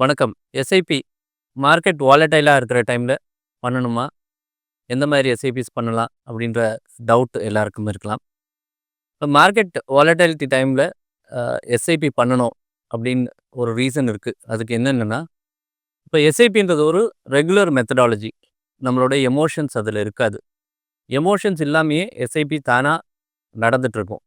வணக்கம். SIP market வாலட்டைலாக இருக்கிற டைமில் பண்ணணுமா? எந்த மாதிரி எஸ்ஐபிஸ் பண்ணலாம்? அப்படின்ற டவுட் எல்லாருக்கும் இருக்கலாம். இப்போ மார்க்கெட் வாலடைலிட்டி டைமில் எஸ்ஐபி பண்ணணும் அப்படின்னு ஒரு ரீசன் இருக்குது அதுக்கு என்னென்னா இப்போ எஸ்ஐபின்றது ஒரு ரெகுலர் மெத்தடாலஜி. நம்மளோட எமோஷன்ஸ் அதில் இருக்காது. எமோஷன்ஸ் இல்லாமையே எஸ்ஐபி தானாக நடந்துகிட்ருக்கும்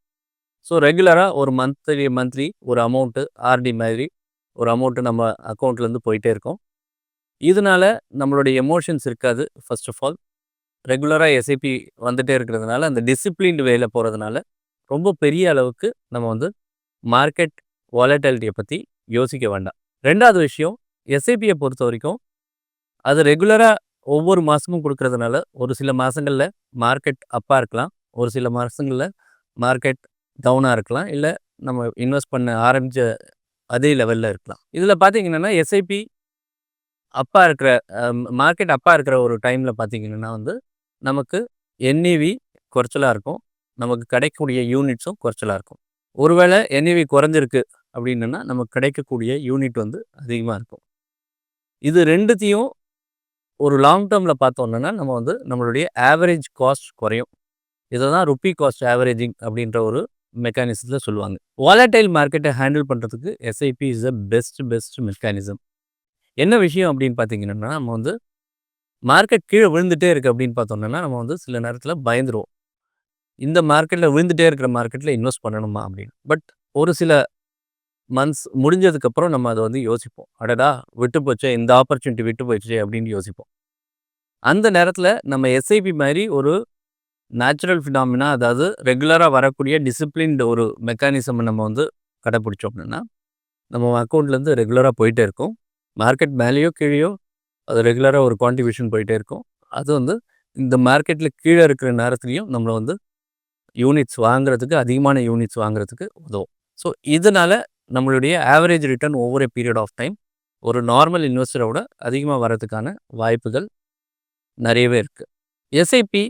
ஸோ ரெகுலராக ஒரு மந்த்லி மந்த்லி ஒரு அமௌண்ட்டு ஆர்டி மாதிரி ஒரு அமௌண்ட்டு நம்ம அக்கௌண்ட்லேருந்து போயிட்டே இருக்கும். இதனால் நம்மளுடைய எமோஷன்ஸ் இருக்காது ஃபர்ஸ்ட் ஆஃப் ஆல். ரெகுலராக எஸ்ஐபி வந்துகிட்டே இருக்கிறதுனால, அந்த டிசிப்ளின்டு வேல போகிறதுனால ரொம்ப பெரிய அளவுக்கு நம்ம வந்து மார்க்கெட் வாலட்டாலிட்டியை பற்றி யோசிக்க வேண்டாம். ரெண்டாவது விஷயம் எஸ்ஐபியை பொறுத்த வரைக்கும் அது ரெகுலராக ஒவ்வொரு மாதமும் கொடுக்கறதுனால ஒரு சில மாதங்களில் மார்க்கெட் அப்பாக இருக்கலாம். ஒரு சில மாதங்களில் மார்க்கெட் டவுனாக இருக்கலாம். இல்லை நம்ம இன்வெஸ்ட் பண்ண ஆரம்பிச்ச அதே லெவலில் இருக்கலாம். இதில் பார்த்தீங்கன்னா, எஸ்ஐபி அப்பா இருக்கிற மார்க்கெட் அப்பா இருக்கிற ஒரு டைமில் பார்த்தீங்கன்னா வந்து, நமக்கு என்இவி குறைச்சலாக இருக்கும். நமக்கு கிடைக்கக்கூடிய யூனிட்ஸும் குறைச்சலாக இருக்கும். ஒருவேளை என்இவி குறைஞ்சிருக்கு அப்படின்னன்னா, நமக்கு கிடைக்கக்கூடிய யூனிட் வந்து அதிகமாக இருக்கும். இது ரெண்டுத்தையும் ஒரு லாங் டேர்மில் பார்த்தோம்னா, நம்ம வந்து நம்மளுடைய ஆவரேஜ் காஸ்ட் குறையும். இதை தான் ருப்பி காஸ்ட் ஆவரேஜிங் அப்படின்ற ஒரு மெக்கானிசத்தில் சொல்லுவாங்க. வாலட்டைல் மார்க்கெட்டை ஹேண்டில் பண்ணுறதுக்கு SIP is the best best mechanism. என்ன விஷயம் அப்படின்னு பார்த்தீங்கன்னா, நம்ம வந்து மார்க்கெட் கீழே விழுந்துகிட்டே இருக்குது அப்படின்னு பார்த்தோம்னா, நம்ம வந்து சில நேரத்தில் பயந்துருவோம். இந்த மார்க்கெட்டில் விழுந்துகிட்டே இருக்கிற மார்க்கெட்டில் இன்வெஸ்ட் பண்ணணுமா அப்படின்னு. பட் ஒரு சில மந்த்ஸ் முடிஞ்சதுக்கப்புறம் நம்ம அதை வந்து யோசிப்போம். அடடா! விட்டு போச்சே இந்த ஆப்பர்ச்சுனிட்டி விட்டு போயிடுச்சே அப்படின்னு யோசிப்போம். அந்த நேரத்தில் நம்ம எஸ்ஐபி மாதிரி ஒரு நேச்சுரல் ஃபினாமினா அதாவது ரெகுலராக வரக்கூடிய டிசிப்ளின்டு ஒரு மெக்கானிசம் நம்ம வந்து கடைப்பிடிச்சோம் அப்படின்னா, நம்ம அக்கௌண்ட்லேருந்து ரெகுலராக போயிட்டே இருக்கும். மார்க்கெட் மேலேயோ கீழேயோ அது ரெகுலராக ஒரு கான்ட்ரிபியூஷன் போயிட்டே இருக்கும். அது வந்து இந்த மார்க்கெட்டில் கீழே இருக்கிற நேரத்துலையும் நம்மளை வந்து யூனிட்ஸ் வாங்குறதுக்கு அதிகமான யூனிட்ஸ் வாங்குறதுக்கு உதவும். ஸோ இதனால் நம்மளுடைய average return over a period of time ஒரு நார்மல் இன்வெஸ்டரோட விட வரதுக்கான வாய்ப்புகள் நிறையவே இருக்குது எஸ்ஐபி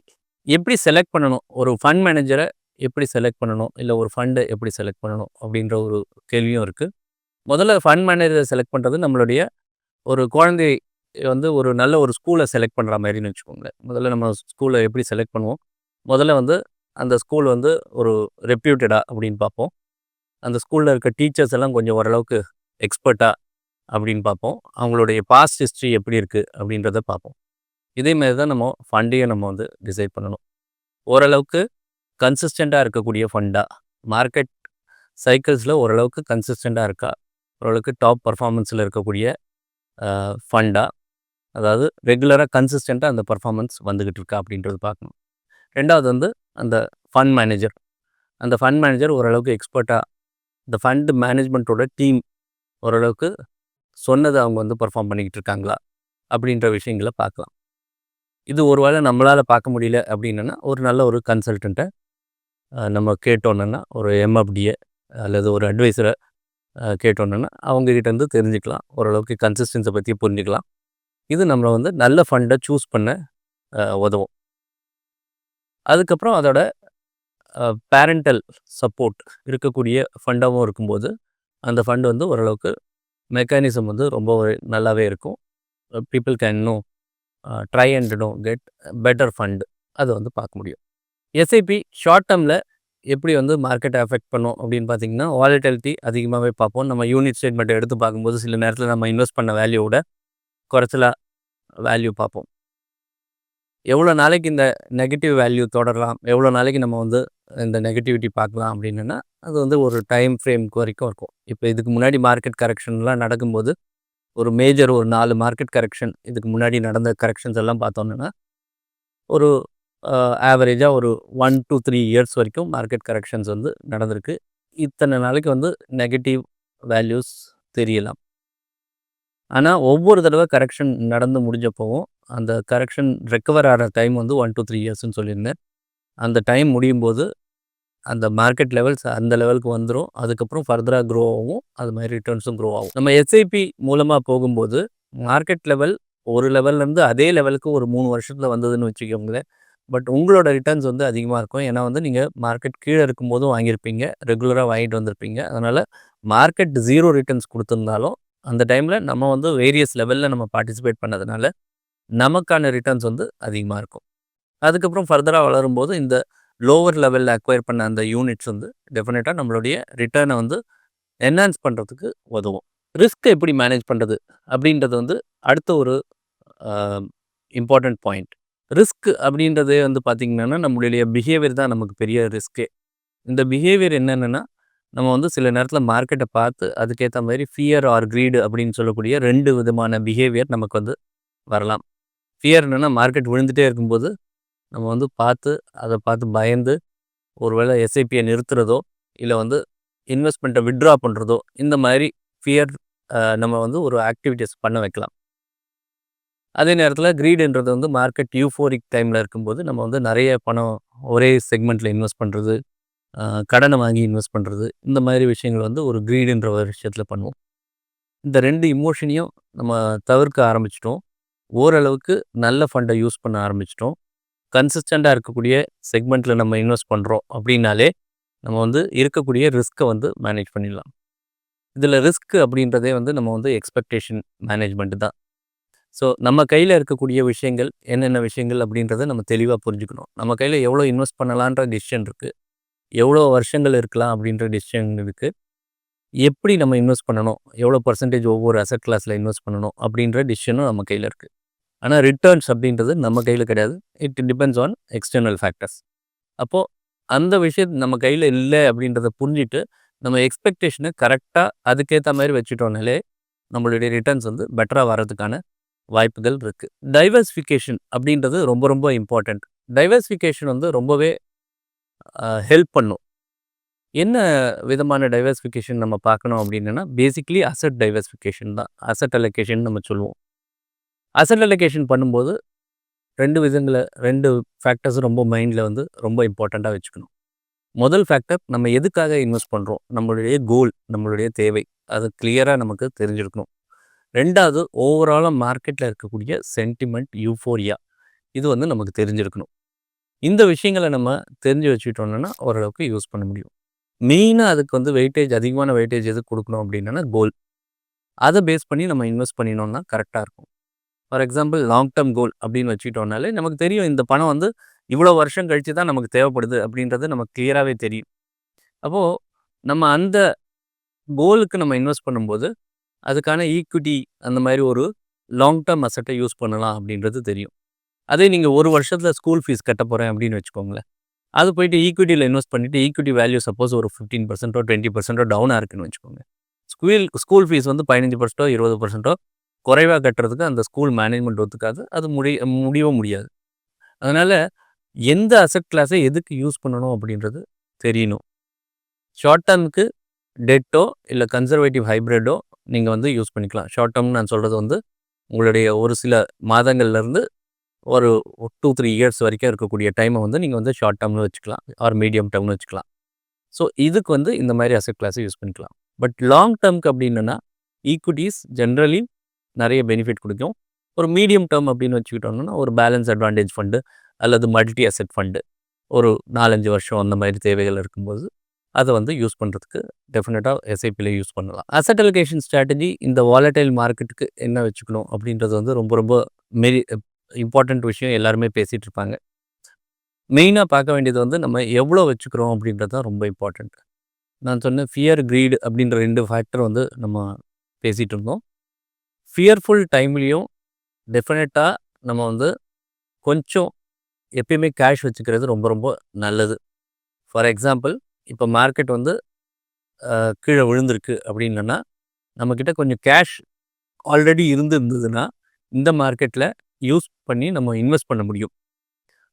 எப்படி செலக்ட் பண்ணணும்? ஒரு ஃபண்ட் மேனேஜரை எப்படி செலக்ட் பண்ணணும்? இல்லை ஒரு ஃபண்டை எப்படி செலக்ட் பண்ணணும்? அப்படின்ற ஒரு கேள்வியும் இருக்குது முதல்ல ஃபண்ட் மேனேஜரை செலக்ட் பண்ணுறது நம்மளுடைய ஒரு குழந்தை வந்து ஒரு நல்ல ஒரு ஸ்கூலை செலக்ட் பண்ணுற மாதிரின்னு வச்சுக்கோங்களேன். முதல்ல நம்ம ஸ்கூலை எப்படி செலக்ட் பண்ணுவோம்? முதல்ல வந்து அந்த ஸ்கூல் வந்து ஒரு ரெப்யூட்டடா அப்படின்னு பார்ப்போம். அந்த ஸ்கூலில் இருக்க டீச்சர்ஸ் எல்லாம் கொஞ்சம் ஓரளவுக்கு எக்ஸ்பர்ட்டா அப்படின்னு பார்ப்போம். அவங்களுடைய பாஸ்ட் ஹிஸ்ட்ரி எப்படி இருக்குது அப்படின்றத பார்ப்போம். இதே மாரி தான் நம்ம ஃபண்டையும் நம்ம வந்து டிசைட் பண்ணணும். ஓரளவுக்கு கன்சிஸ்டண்ட்டாக இருக்கக்கூடிய ஃபண்டாக மார்க்கெட் சைக்கிள்ஸில் ஓரளவுக்கு கன்சிஸ்டண்ட்டாக இருக்கா? ஓரளவுக்கு டாப் பர்ஃபார்மன்ஸில் இருக்கக்கூடிய ஃபண்டாக அதாவது ரெகுலராக கன்சிஸ்டண்ட்டாக அந்த பெர்ஃபார்மன்ஸ் வந்துக்கிட்டு இருக்கா? அப்படின்றது பார்க்கணும். ரெண்டாவது வந்து அந்த ஃபண்ட் மேனேஜர். அந்த ஃபண்ட் மேனேஜர் ஓரளவுக்கு எக்ஸ்பர்ட்டாக இந்த ஃபண்டு மேனேஜ்மெண்ட்டோட டீம் ஓரளவுக்கு சொன்னதை அவங்க வந்து பெர்ஃபார்ம் பண்ணிக்கிட்டு இருக்காங்களா? அப்படின்ற விஷயங்களை பார்க்கலாம். இது ஒரு வேளை நம்மளால் பார்க்க முடியல அப்படின்னன்னா, ஒரு நல்ல ஒரு கன்சல்டண்ட்டை நம்ம கேட்டோன்னா ஒரு எம்எஃப்டியை அல்லது ஒரு அட்வைஸரை கேட்டோன்னா அவங்கக்கிட்டேருந்து இருந்து தெரிஞ்சுக்கலாம். ஓரளவுக்கு கன்சிஸ்டன்ஸை பற்றி புரிஞ்சுக்கலாம். இது நம்மளை வந்து நல்ல ஃபண்டை சூஸ் பண்ண உதவும். அதுக்கப்புறம் அதோட பேரண்டல் சப்போர்ட் இருக்கக்கூடிய ஃபண்டாகவும் இருக்கும்போது, அந்த ஃபண்ட் வந்து ஓரளவுக்கு மெக்கானிசம் வந்து ரொம்ப நல்லாவே இருக்கும். People can know try and don't get better fund அதை வந்து பார்க்க முடியும். எஸ்ஐபி ஷார்ட் டேர்மில் எப்படி வந்து மார்க்கெட்டை அஃபெக்ட் பண்ணும் அப்படின்னு பார்த்தீங்கன்னா, வாலடைலிட்டி அதிகமாகவே பார்ப்போம். நம்ம யூனிட் ஸ்டேட்மெண்ட்டை எடுத்து பார்க்கும்போது சில நேரத்தில் நம்ம இன்வெஸ்ட் பண்ண வேல்யூவோட குறைச்சலாக வேல்யூ பார்ப்போம். எவ்வளோ நாளைக்கு இந்த நெகட்டிவ் வேல்யூ தொடரலாம்? எவ்வளோ நாளைக்கு நம்ம வந்து இந்த நெகட்டிவிட்டி பார்க்கலாம் அப்படின்னன்னா, அது வந்து ஒரு டைம் ஃப்ரேம்க்கு வரைக்கும் இருக்கும். இப்போ இதுக்கு முன்னாடி மார்க்கெட் கரெக்ஷன்லாம் நடக்கும்போது, ஒரு மேஜர் ஒரு நாலு மார்க்கெட் கரெக்ஷன் இதுக்கு முன்னாடி நடந்த கரெக்ஷன்ஸ் எல்லாம் பார்த்தோம்னன்னா, ஒரு ஆவரேஜாக ஒரு ஒன் டூ த்ரீ இயர்ஸ் வரைக்கும் மார்க்கெட் கரெக்ஷன்ஸ் வந்து நடந்திருக்கு. இத்தனை நாளைக்கு வந்து நெகட்டிவ் வேல்யூஸ் தெரியலாம். ஆனால் ஒவ்வொரு தடவை கரெக்ஷன் நடந்து முடிஞ்சப்போவும் அந்த கரெக்ஷன் ரெக்கவர் ஆகிற டைம் வந்து ஒன் டூ த்ரீ இயர்ஸ்ன்னு சொல்லியிருந்தேன். அந்த டைம் முடியும்போது, அந்த மார்க்கெட் லெவல்ஸ் அந்த லெவலுக்கு வந்துடும் அதுக்கப்புறம் ஃபர்தராக க்ரோ ஆகும். அது மாதிரி ரிட்டர்ன்ஸும் க்ரோ ஆகும். நம்ம எஸ்ஐபி மூலமாக போகும்போது, மார்க்கெட் லெவல் ஒரு லெவல்லேருந்து அதே லெவலுக்கு ஒரு மூணு வருஷத்தில் வந்ததுன்னு வச்சுக்கோங்களேன். பட் உங்களோட ரிட்டர்ன்ஸ் வந்து அதிகமாக இருக்கும். ஏன்னா வந்து நீங்கள் மார்க்கெட் கீழே இருக்கும்போதும் வாங்கியிருப்பீங்க. ரெகுலராக வாங்கிட்டு வந்திருப்பீங்க. அதனால் மார்க்கெட் ஜீரோ ரிட்டர்ன்ஸ் கொடுத்துருந்தாலும் அந்த டைமில் நம்ம வந்து வேரியஸ் லெவலில் நம்ம பார்ட்டிசிபேட் பண்ணதுனால நமக்கான ரிட்டர்ன்ஸ் வந்து அதிகமாக இருக்கும் அதுக்கப்புறம் ஃபர்தராக வளரும்போது இந்த லோவர் லெவலில் அக்வயர் பண்ண அந்த யூனிட்ஸ் வந்து டெஃபினட்டாக நம்மளுடைய ரிட்டர்னை வந்து என்ஹான்ஸ் பண்ணுறதுக்கு உதவும். ரிஸ்க்கை எப்படி மேனேஜ் பண்ணுறது அப்படின்றது வந்து அடுத்த ஒரு இம்பார்ட்டண்ட் பாயிண்ட் ரிஸ்க் அப்படின்றதே வந்து பார்த்திங்கன்னா நம்மளுடைய பிஹேவியர் தான் நமக்கு பெரிய ரிஸ்க்கே இந்த பிஹேவியர் என்னென்னா நம்ம வந்து சில நேரத்தில் மார்க்கெட்டை பார்த்து அதுக்கேற்ற மாதிரி ஃபியர் ஆர் க்ரீடு அப்படின்னு சொல்லக்கூடிய ரெண்டு விதமான பிஹேவியர் நமக்கு வந்து வரலாம். ஃபியர் என்னென்னா மார்க்கெட் விழுந்துகிட்டே இருக்கும்போது நம்ம வந்து பார்த்து அதை பார்த்து பயந்து ஒருவேளை எஸ்ஐபியை நிறுத்துறதோ இல்லை வந்து இன்வெஸ்ட்மெண்ட்டை விட்ரா பண்ணுறதோ இந்த மாதிரி ஃபியர் நம்ம வந்து ஒரு ஆக்டிவிட்டீஸ் பண்ண வைக்கலாம். அதே நேரத்தில் க்ரீடுன்றது வந்து மார்க்கெட் யூஃபோரிக் டைமில் இருக்கும்போது நம்ம வந்து நிறைய பணம் ஒரே செக்மெண்ட்டில் இன்வெஸ்ட் பண்ணுறது கடனை வாங்கி இன்வெஸ்ட் பண்ணுறது இந்த மாதிரி விஷயங்கள் வந்து ஒரு க்ரீடுன்ற ஒரு விஷயத்தில் பண்ணுவோம். இந்த ரெண்டு இமோஷனையும் நம்ம தவிர்க்க ஆரம்பிச்சிட்டோம். ஓரளவுக்கு நல்ல ஃபண்டை யூஸ் பண்ண ஆரம்பிச்சிட்டோம். கன்சிஸ்டண்ட்டாக இருக்கக்கூடிய செக்மெண்ட்டில் நம்ம இன்வெஸ்ட் பண்ணுறோம் அப்படின்னாலே நம்ம வந்து இருக்கக்கூடிய ரிஸ்க்கை வந்து மேனேஜ் பண்ணிடலாம். இதில் ரிஸ்க் அப்படின்றதே வந்து நம்ம வந்து எக்ஸ்பெக்டேஷன் மேனேஜ்மெண்ட்டு தான். ஸோ நம்ம கையில் இருக்கக்கூடிய விஷயங்கள் என்னென்ன விஷயங்கள் அப்படின்றத நம்ம தெளிவாக புரிஞ்சுக்கணும். நம்ம கையில் எவ்வளோ இன்வெஸ்ட் பண்ணலான்ற டிசிஷன் இருக்குது எவ்வளோ வருஷங்கள் இருக்கலாம் அப்படின்ற டிசிஷன் இருக்குது எப்படி நம்ம இன்வெஸ்ட் பண்ணணும்? எவ்வளோ பர்சன்டேஜ் ஒவ்வொரு அசட் கிளாஸில் இன்வெஸ்ட் பண்ணணும் அப்படின்ற டிசிஷனும் நம்ம கையில் இருக்குது ஆனால் ரிட்டர்ன்ஸ் அப்படின்றது நம்ம கையில் கிடையாது. It depends on external factors அப்போது அந்த விஷயம் நம்ம கையில் இல்லை அப்படின்றத புரிஞ்சுட்டு நம்ம எக்ஸ்பெக்டேஷனை கரெக்டாக அதுக்கேற்ற மாதிரி வச்சுட்டோம்னாலே நம்மளுடைய ரிட்டர்ன்ஸ் வந்து பெட்டராக வர்றதுக்கான வாய்ப்புகள் இருக்குது டைவர்சிஃபிகேஷன் அப்படின்றது ரொம்ப ரொம்ப இம்பார்ட்டண்ட் டைவர்சிஃபிகேஷன் வந்து ரொம்பவே ஹெல்ப் பண்ணும். என்ன விதமான டைவர்சிஃபிகேஷன் நம்ம பார்க்கணும் அப்படின்னா பேசிக்லி அசட் டைவர்சிஃபிகேஷன் தான். அசட் அலோகேஷன் நம்ம சொல்லுவோம். அசட் அலோகேஷன் பண்ணும்போது ரெண்டு விதங்களை ரெண்டு ஃபேக்டர்ஸ் ரொம்ப மைண்டில் வந்து ரொம்ப இம்பார்ட்டண்ட்டாக வச்சுக்கணும். முதல் ஃபேக்டர் நம்ம எதுக்காக இன்வெஸ்ட் பண்ணுறோம் நம்மளுடைய கோல் நம்மளுடைய தேவை. அது கிளியராக நமக்கு தெரிஞ்சிருக்கணும். ரெண்டாவது ஓவராலாக மார்க்கெட்டில் இருக்கக்கூடிய சென்டிமெண்ட் யூஃபோரியா இது வந்து நமக்கு தெரிஞ்சிருக்கணும். இந்த விஷயங்களை நம்ம தெரிஞ்சு வச்சுட்டோம்னா ஓரளவுக்கு யூஸ் பண்ண முடியும். மெயினாக அதுக்கு வந்து வெயிட்டேஜ் அதிகமான வெயிட்டேஜ் எது கொடுக்கணும் அப்படின்னா கோல் அதை பேஸ் பண்ணி நம்ம இன்வெஸ்ட் பண்ணினோம்னா கரெக்டாக இருக்கும். For example long term goal அப்படின்னு வச்சுக்கிட்டோம்னாலே நமக்கு தெரியும் இந்த பணம் வந்து இவ்வளோ வருஷம் கழித்து தான் நமக்கு தேவைப்படுது அப்படின்றது நமக்கு கிளியராகவே தெரியும். அப்போது நம்ம அந்த கோலுக்கு நம்ம இன்வெஸ்ட் பண்ணும்போது அதுக்கான ஈக்விட்டி அந்த மாதிரி ஒரு லாங் டேர்ம் அசட்டை யூஸ் பண்ணலாம் அப்படின்றது தெரியும். அதே நீங்கள் ஒரு வருஷத்தில் ஸ்கூல் ஃபீஸ் கட்ட போகிறேன் அப்படின்னு வச்சுக்கோங்களேன். அது போயிட்டு ஈக்விட்டியில் இன்வெஸ்ட் பண்ணிவிட்டு ஈக்விட்டி வேல்யூ சப்போஸ் ஒரு ஃபிஃப்டீன் பர்சன்ட்டோ டுவெண்ட்டி பர்சன்ட்டோ டவுனாக இருக்குன்னு வச்சுக்கோங்க. ஸ்கூல் ஸ்கூல் ஃபீஸ் வந்து பதினஞ்சு பர்சன்ட்டோ இருபது பர்சன்ட்டோ குறைவாக கட்டுறதுக்கு அந்த ஸ்கூல் மேனேஜ்மெண்ட் ஒத்துக்காது. அது முடிய முடியவும் முடியாது. அதனால் எந்த அசட் கிளாஸை எதுக்கு யூஸ் பண்ணணும் அப்படின்றது தெரியணும். ஷார்ட் டேர்முக்கு டெட்டோ இல்லை கன்சர்வேட்டிவ் ஹைப்ரிட்டோ நீங்கள் வந்து யூஸ் பண்ணிக்கலாம். ஷார்ட் டேர்ம்னு நான் சொல்கிறது வந்து உங்களுடைய ஒரு சில மாதங்கள்லேருந்து ஒரு டூ த்ரீ இயர்ஸ் வரைக்கும் இருக்கக்கூடிய டைமை வந்து நீங்கள் வந்து ஷார்ட் டேர்ம்னு வச்சுக்கலாம். ஆர் மீடியம் டேர்ம்னு வச்சுக்கலாம். ஸோ இதுக்கு வந்து இந்த மாதிரி அசட் கிளாஸை யூஸ் பண்ணிக்கலாம். பட் லாங் டேர்ம்க்கு அப்படின்னா ஈக்குவிட்டிஸ் ஜென்ரலி நிறைய பெனிஃபிட் கொடுக்கும். ஒரு மீடியம் டேர்ம் அப்படின்னு வச்சுக்கிட்டோம்னா ஒரு பேலன்ஸ் அட்வான்டேஜ் ஃபண்டு அல்லது மல்டி அசெட் ஃபண்டு ஒரு நாலஞ்சு வருஷம் அந்த மாதிரி தேவைகள் இருக்கும்போது அதை வந்து யூஸ் பண்ணுறதுக்கு டெஃபினட்டாக எஸ்ஐபியில் யூஸ் பண்ணலாம். அசட் அலோகேஷன் ஸ்ட்ராட்டஜி இந்த வாலட்டைல் மார்க்கெட்டுக்கு என்ன வச்சுக்கணும் அப்படின்றது வந்து ரொம்ப ரொம்ப மெரி இம்பார்ட்டண்ட் விஷயம் எல்லாருமே பேசிகிட்டு இருப்பாங்க. மெயினாக பார்க்க வேண்டியது வந்து நம்ம எவ்வளோ வச்சுக்கிறோம் அப்படின்றது தான் ரொம்ப இம்பார்ட்டண்ட் நான் சொன்னேன் ஃபியர் க்ரீடு அப்படின்ற ரெண்டு ஃபேக்டர் வந்து நம்ம பேசிகிட்டு இருந்தோம். ஃபியர்ஃபுல் டைம்லேயும் டெஃபினட்டாக நம்ம வந்து கொஞ்சம் எப்பயுமே கேஷ் வச்சுக்கிறது ரொம்ப ரொம்ப நல்லது. ஃபார் எக்ஸாம்பிள் இப்போ மார்க்கெட் வந்து கீழே விழுந்திருக்கு அப்படின்னா நம்மக்கிட்ட கொஞ்சம் கேஷ் ஆல்ரெடி இருந்து இருந்ததுன்னா இந்த மார்க்கெட்டில் யூஸ் பண்ணி நம்ம இன்வெஸ்ட் பண்ண முடியும்.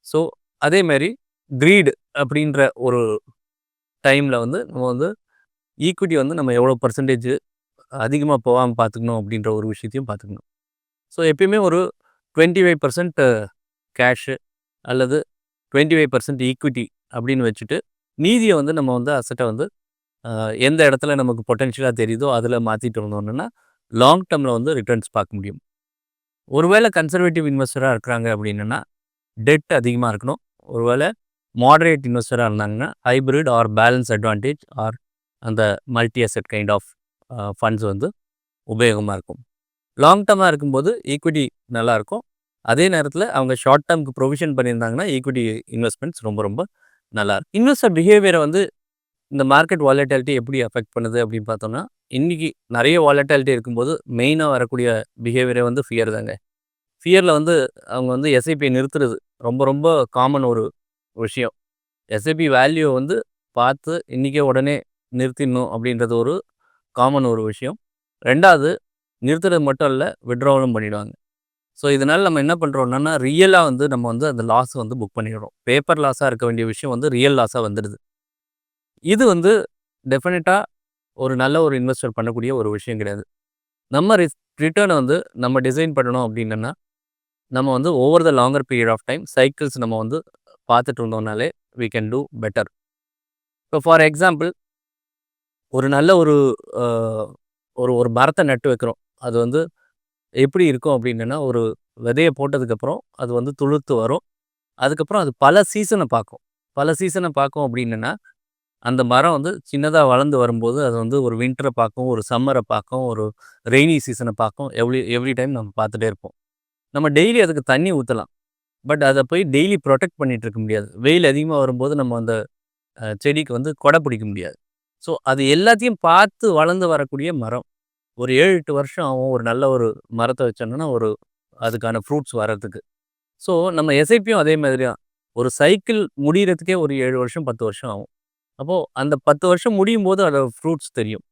ஸோ அதேமாரி க்ரீடு அப்படின்ற ஒரு டைமில் வந்து நம்ம வந்து ஈக்விட்டி வந்து நம்ம எவ்வளோ பர்சன்டேஜ் அதிகமாக போகாமல் பார்த்துக்கணும் அப்படின்ற ஒரு விஷயத்தையும் பார்த்துக்கணும் ஸோ எப்பயுமே ஒரு டுவெண்ட்டி ஃபைவ் பர்சன்ட் கேஷு அல்லது டுவெண்ட்டி ஃபைவ் பர்சன்ட் ஈக்விட்டி அப்படின்னு வச்சுட்டு நீதியை வந்து நம்ம வந்து அசட்டை வந்து எந்த இடத்துல நமக்கு பொட்டென்ஷியலாக தெரியுதோ அதில் மாற்றிட்டு வந்தோம்னா லாங் டேர்மில் வந்து ரிட்டர்ன்ஸ் பார்க்க முடியும். ஒருவேளை கன்சர்வேட்டிவ் இன்வெஸ்டராக இருக்கிறாங்க அப்படின்னா டெட் அதிகமாக இருக்கணும். ஒருவேளை மாடரேட் இன்வெஸ்டராக இருந்தாங்கன்னா hybrid or balance advantage or அந்த multi asset kind of funds வந்து உபயோகமாக இருக்கும். லாங் டேர்மாக இருக்கும்போது ஈக்விட்டி நல்லாயிருக்கும் அதே நேரத்தில் அவங்க ஷார்ட் டேர்முக்கு ப்ரொவிஷன் பண்ணியிருந்தாங்கன்னா ஈக்விட்டி இன்வெஸ்ட்மெண்ட்ஸ் ரொம்ப ரொம்ப நல்லாயிருக்கும் இன்வெஸ்டர் பிஹேவியரை வந்து இந்த மார்க்கெட் வாலட்டாலிட்டி எப்படி அஃபெக்ட் பண்ணுது அப்படின்னு பார்த்தோம்னா இன்றைக்கி நிறைய வாலட்டாலிட்டி இருக்கும்போது மெயினாக வரக்கூடிய பிஹேவியரே வந்து ஃபியர் தாங்க. ஃபியரில் வந்து அவங்க வந்து எஸ்ஐபி நிறுத்துறது ரொம்ப ரொம்ப காமன் ஒரு விஷயம். எஸ்ஐபி வேல்யூ வந்து பார்த்து இன்றைக்கே உடனே நிறுத்திடணும் அப்படின்றது ஒரு காமன் ஒரு விஷயம். ரெண்டாவது நிறுத்துறது மட்டும் இல்லை விட்ராவலும் பண்ணிடுவாங்க. ஸோ இதனால் நம்ம என்ன பண்ணுறோம்னா ரியலாக வந்து நம்ம வந்து அந்த லாஸ் வந்து புக் பண்ணிடுறோம். பேப்பர் லாஸாக இருக்க வேண்டிய விஷயம் வந்து ரியல் லாஸாக வந்துடுது. இது வந்து டெஃபினட்டாக ஒரு நல்ல ஒரு இன்வெஸ்டர் பண்ணக்கூடிய ஒரு விஷயம் கிடையாது. நம்ம ரிஸ் ரிட்டர்னை வந்து நம்ம டிசைன் பண்ணணும் அப்படின்னா நம்ம வந்து over the longer period of time cycles நம்ம வந்து பார்த்துட்டு இருந்தோம்னாலே வி கேன் டூ பெட்டர் இப்போ ஃபார் எக்ஸாம்பிள் ஒரு நல்ல ஒரு ஒரு ஒரு மரத்தை நட்டு வைக்கிறோம். அது வந்து எப்படி இருக்கும் அப்படின்னா ஒரு விதையை போட்டதுக்கப்புறம் அது வந்து துளுர்த்து வரும். அதுக்கப்புறம் அது பல சீசனை பார்க்கும். பல சீசனை பார்க்கும் அப்படின்னா அந்த மரம் வந்து சின்னதாக வளர்ந்து வரும்போது அது வந்து ஒரு வின்டரை பார்க்கும் ஒரு சம்மரை பார்க்கும் ஒரு ரெய்னி சீசனை பார்க்கும். எவ்ரி எவ்ரி டைம் நம்ம பார்த்துட்டே இருப்போம். நம்ம டெய்லி அதுக்கு தண்ணி ஊற்றலாம் பட் அதை போய் டெய்லி ப்ரொடெக்ட் பண்ணிகிட்டு இருக்க முடியாது. வெயில் அதிகமாக வரும்போது நம்ம அந்த செடிக்கு வந்து கொடை பிடிக்க முடியாது. ஸோ அது எல்லாத்தையும் பார்த்து வளர்ந்து வரக்கூடிய மரம். ஒரு ஏழு எட்டு வருஷம் ஆகும் ஒரு நல்ல ஒரு மரத்தை வச்சோன்னா ஒரு அதுக்கான ஃப்ரூட்ஸ் வர்றதுக்கு. ஸோ நம்ம எஸ்ஐபியும் அதே மாதிரி தான் ஒரு சைக்கிள் முடிகிறதுக்கே ஒரு ஏழு வருஷம் பத்து வருஷம் ஆகும். அப்போது அந்த பத்து வருஷம் முடியும் போது அதோட ஃப்ரூட்ஸ் தெரியும்.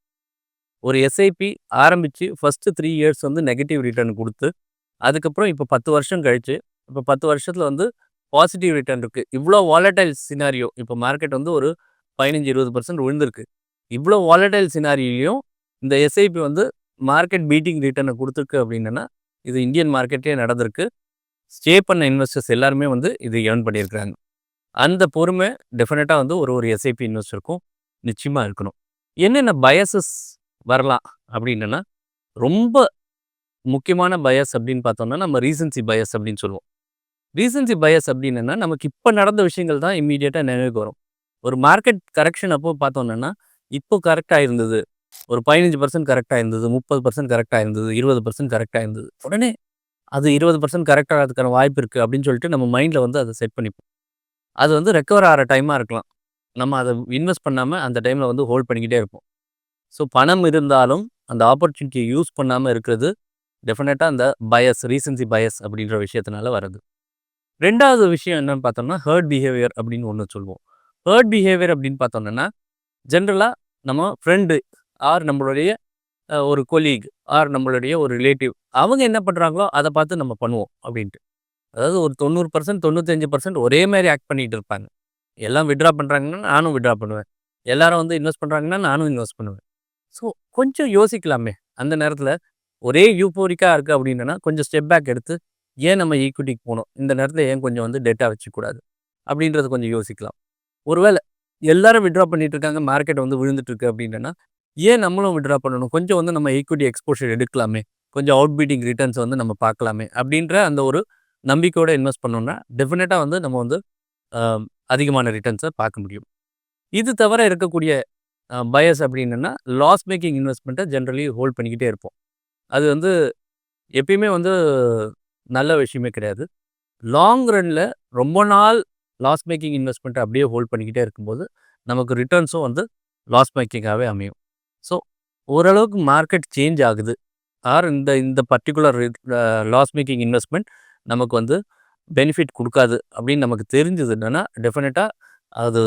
ஒரு எஸ்ஐபி ஆரம்பித்து ஃபஸ்ட்டு த்ரீ இயர்ஸ் வந்து நெகட்டிவ் ரிட்டர்ன் கொடுத்து அதுக்கப்புறம் இப்போ பத்து வருஷம் கழித்து இப்போ பத்து வருஷத்தில் வந்து பாசிட்டிவ் ரிட்டர்ன் இருக்குது இவ்வளோ வாலட்டைல் சினாரியோ இப்போ மார்க்கெட் வந்து ஒரு பதினஞ்சு இருபது பர்சன்ட் விழுந்திருக்கு இவ்வளோ வாலடைல் சினாரியிலையும் இந்த எஸ்ஐபி வந்து மார்க்கெட் பீட்டிங் ரிட்டர்னை கொடுத்துருக்கு அப்படின்னா இது இந்தியன் மார்க்கெட்டே நடந்திருக்கு. ஸ்டே பண்ண இன்வெஸ்டர்ஸ் எல்லாருமே வந்து இது ஏர்ன் பண்ணியிருக்கிறாங்க. அந்த பொறுமை டெஃபினட்டாக வந்து ஒரு ஒரு எஸ்ஐபி இன்வெஸ்டருக்கும் நிச்சயமாக இருக்கணும். என்னென்ன பயசஸ் வரலாம் அப்படின்னா ரொம்ப முக்கியமான பயஸ் அப்படின்னு பார்த்தோம்னா நம்ம ரீசன்சி பயஸ் அப்படின்னு சொல்லுவோம். ரீசன்சி பயஸ் அப்படின்னா நமக்கு இப்போ நடந்த விஷயங்கள் தான் இம்மீடியட்டாக நினைவுக்கு வரும். ஒரு மார்க்கெட் கரெக்ஷன் அப்போ பார்த்தோன்னா இப்போ கரெக்டாக இருந்தது ஒரு பதினஞ்சு பர்சன்ட் கரெக்டாக இருந்தது முப்பது பர்சன்ட் கரெக்டாக இருந்தது இருபது பர்சன்ட் கரெக்டாக இருந்தது உடனே அது இருபது பர்சன்ட் கரெக்டாக அதுக்கான வாய்ப்பு இருக்குது அப்படின்னு சொல்லிட்டு நம்ம மைண்டில் வந்து அதை செட் பண்ணிப்போம். அது வந்து ரெக்கவர் ஆகிற டைமாக இருக்கலாம். நம்ம அதை இன்வெஸ்ட் பண்ணாமல் அந்த டைமில் வந்து ஹோல்ட் பண்ணிக்கிட்டே இருப்போம். ஸோ பணம் இருந்தாலும் அந்த ஆப்பர்ச்சுனிட்டியை யூஸ் பண்ணாமல் இருக்கிறது டெஃபினட்டாக அந்த பயஸ் ரீசன்சி பயஸ் அப்படின்ற விஷயத்தினால வருது ரெண்டாவது விஷயம் என்னன்னு பார்த்தோம்னா ஹர்ட் பிஹேவியர் அப்படின்னு ஒன்று சொல்லுவோம். ஹர்ட் பிஹேவியர் அப்படின்னு பார்த்தோம்னா ஜென்ரலாக நம்ம ஃப்ரெண்டு ஆர் நம்மளுடைய ஒரு கொலீக் ஆர் நம்மளுடைய ஒரு ரிலேட்டிவ் அவங்க என்ன பண்ணுறாங்களோ அதை பார்த்து நம்ம பண்ணுவோம் அப்படின்ட்டு. அதாவது ஒரு தொண்ணூறு பர்சன்ட் தொண்ணூத்தஞ்சு பர்சன்ட் ஒரே மாதிரி ஆக்ட் பண்ணிகிட்டு இருப்பாங்க. எல்லாம் விட்ரா பண்ணுறாங்கன்னா நானும் விட்ரா பண்ணுவேன். எல்லாரும் வந்து இன்வெஸ்ட் பண்ணுறாங்கன்னா நானும் இன்வெஸ்ட் பண்ணுவேன். ஸோ கொஞ்சம் யோசிக்கலாமே. அந்த நேரத்தில் ஒரே யூப்போரிக்காக இருக்குது அப்படின்னா கொஞ்சம் ஸ்டெப் பேக் எடுத்து ஏன் நம்ம ஈக்விட்டிக்கு போகணும் இந்த நேரத்தில் ஏன் கொஞ்சம் வந்து டெட்டாக வச்சுக்கூடாது அப்படின்றத கொஞ்சம் யோசிக்கலாம். ஒருவேளை எல்லாரும் விட்ரா பண்ணிட்டு இருக்காங்க மார்க்கெட் வந்து விழுந்துட்டு இருக்கு அப்படின்னா ஏன் நம்மளும் விட்ரா பண்ணணும்? கொஞ்சம் வந்து நம்ம ஈக்விட்டி எக்ஸ்போஷர் எடுக்கலாமே. கொஞ்சம் அவுட் பீட்டிங் ரிட்டர்ன்ஸ் வந்து நம்ம பார்க்கலாமே அப்படின்ற அந்த ஒரு நம்பிக்கையோடு இன்வெஸ்ட் பண்ணோம்னா டெஃபினட்டாக வந்து நம்ம வந்து அதிகமான ரிட்டர்ன்ஸை பார்க்க முடியும். இது தவிர இருக்கக்கூடிய பயஸ் அப்படின்னா லாஸ் மேக்கிங் இன்வெஸ்ட்மெண்ட்டை ஜென்ரலி ஹோல்ட் பண்ணிக்கிட்டே இருப்போம். அது வந்து எப்பயுமே வந்து நல்ல விஷயமே கிடையாது. லாங் ரனில் ரொம்ப நாள் லாஸ் மேக்கிங் இன்வெஸ்ட்மெண்ட்டை அப்படியே ஹோல்ட் பண்ணிக்கிட்டே இருக்கும்போது நமக்கு ரிட்டர்ன்ஸும் வந்து லாஸ் மேக்கிங்காகவே அமையும். ஸோ ஓரளவுக்கு மார்க்கெட் சேஞ்ச் ஆகுது. ஆர் இந்த இந்த பர்டிகுலர் லாஸ் மேக்கிங் இன்வெஸ்ட்மெண்ட் நமக்கு வந்து பெனிஃபிட் கொடுக்காது அப்படின்னு நமக்கு தெரிஞ்சதுன்னா டெஃபினட்டாக அது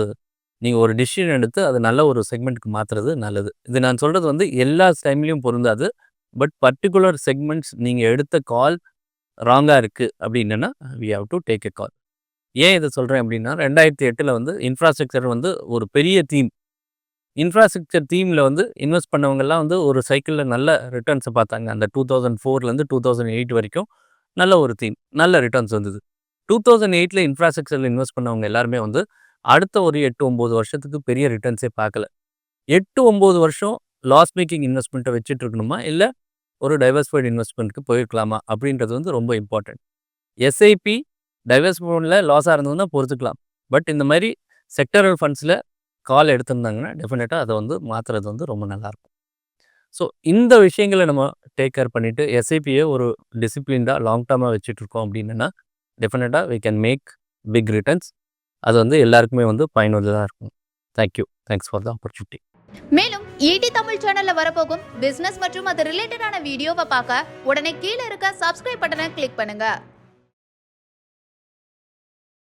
நீங்கள் ஒரு டிசிஷன் எடுத்து அது நல்ல ஒரு செக்மெண்ட்டுக்கு மாற்றுறது நல்லது. இது நான் சொல்கிறது வந்து எல்லா டைம்லேயும் பொருந்தாது. பட் பர்டிகுலர் செக்மெண்ட்ஸ் நீங்கள் எடுத்த கால் ராங்காக இருக்குது அப்படின்னா we have to take a call ஏன் இதை சொல்கிறேன் அப்படின்னா ரெண்டாயிரத்தி எட்டில் வந்து இன்ஃப்ராஸ்ட்ரக்சர் வந்து ஒரு பெரிய தீம் இன்ஃப்ராஸ்ட்ரக்சர் தீமில் வந்து இன்வெஸ்ட் பண்ணவங்கெல்லாம் வந்து ஒரு சைக்கிளில் நல்ல ரிட்டர்ன்ஸை பார்த்தாங்க. அந்த டூ தௌசண்ட் ஃபோர்லேருந்து டூ தௌசண்ட் எயிட் வரைக்கும் நல்ல ஒரு தீம் நல்ல ரிட்டர்ன்ஸ் வந்தது. டூ தௌசண்ட் எயிட்டில் இன்ஃப்ராஸ்ட்ரக்சரில் இன்வெஸ்ட் பண்ணவங்க எல்லாருமே வந்து அடுத்த ஒரு எட்டு ஒம்பது வருஷத்துக்கு பெரிய ரிட்டர்ன்ஸே பார்க்கல. எட்டு ஒம்பது வருஷம் லாஸ் மேக்கிங் இன்வெஸ்ட்மெண்ட்டை வச்சுட்டு இருக்கணுமா? இல்லை ஒரு டைவர்ஸ்ஃபைடு இன்வெஸ்ட்மெண்ட்டுக்கு போயிருக்கலாமா? அப்படின்றது வந்து ரொம்ப இம்பார்ட்டன்ட் எஸ்ஐபி டைவர்ஸ் ஃபோனில் லாஸாக இருந்ததுன்னா பொறுத்துக்கலாம் பட் இந்த மாதிரி செக்டரல் ஃபண்ட்ஸில் கால் எடுத்திருந்தாங்கன்னா டெஃபினட்டாக அதை வந்து மாற்றுறது வந்து ரொம்ப நல்லாயிருக்கும் ஸோ இந்த விஷயங்களை நம்ம டேக் கேர் பண்ணிவிட்டு எஸ்ஐபியை ஒரு டிசிப்ளின்டாக லாங் டேர்மாக வச்சுட்ருக்கோம் அப்படின்னா, டெஃபினட்டாக we can make big returns. அது வந்து எல்லாருக்குமே வந்து பயனுள்ளதாக இருக்கும். Thank you. Thanks for the opportunity. மேலும் ஈடி தமிழ் சேனல்ல வரப்போகும் பிசினஸ் மற்றும் அது ரிலேட்டடான வீடியோவை பார்க்க உடனே கீழே இருக்க சப்ஸ்கிரைப் பட்டனை கிளிக் பண்ணுங்க